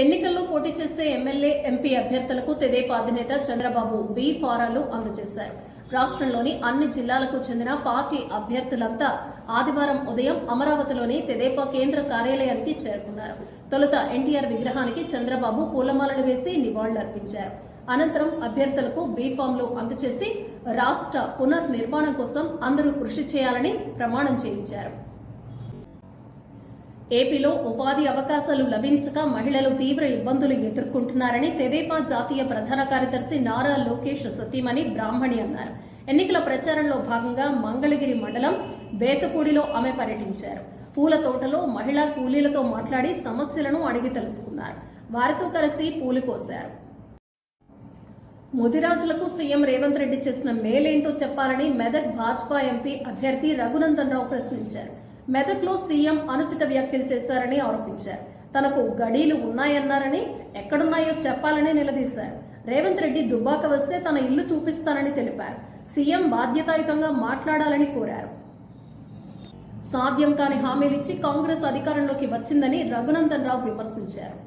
ఎన్నికల్లో పోటీ చేసే ఎమ్మెల్యే ఎంపీ అభ్యర్థులకు తెదేపా అధినేత చంద్రబాబు బి ఫారాలు అందజేశారు. రాష్ట్రంలోని అన్ని జిల్లాలకు చెందిన పార్టీ అభ్యర్థులంతా ఆదివారం ఉదయం అమరావతిలోని తెదేపా కేంద్ర కార్యాలయానికి చేరుకున్నారు. తొలుత ఎన్టీఆర్ విగ్రహానికి చంద్రబాబు పూలమాలలు వేసి నివాళులర్పించారు. అనంతరం అభ్యర్థులకు బీ ఫామ్లు అందజేసి రాష్ట్ర పునర్నిర్మాణం కోసం అందరూ కృషి చేయాలని ప్రమాణం చేయించారు. ఏపీలో ఉపాధి అవకాశాలు లభించక మహిళలు తీవ్ర ఇబ్బందులు ఎదుర్కొంటున్నారని తెదేపా జాతీయ ప్రధాన కార్యదర్శి నారా లోకేష్ సతీమణి బ్రాహ్మణి అన్నారు. ఎన్నికల ప్రచారంలో భాగంగా మంగళగిరి మండలం బేతపూడిలో ఆమె పర్యటించారు. పూల తోటలో మహిళా కూలీలతో మాట్లాడి సమస్యలను అడిగి తెలుసుకున్నారు. వారితో కలిసి పూలు కోశారు. ముదిరాజులకు సీఎం రేవంత్ రెడ్డి చేసిన మేలేంటో చెప్పాలని మెదక్ భాజపా ఎంపీ అభ్యర్థి రఘునందన్ రావు ప్రశ్నించారు. మెదక్లో సీఎం అనుచిత వ్యాఖ్యలు చేశారని ఆరోపించారు. తనకు గడీలు ఉన్నాయన్నారని ఎక్కడున్నాయో చెప్పాలని నిలదీశారు. రేవంత్ రెడ్డి దుబ్బాక వస్తే తన ఇల్లు చూపిస్తానని తెలిపారు. సీఎం బాధ్యతాయుతంగా మాట్లాడాలని కోరారు. సాధ్యం కాని హామీలిచ్చి కాంగ్రెస్ అధికారంలోకి వచ్చిందని రఘునందన్ రావు విమర్శించారు.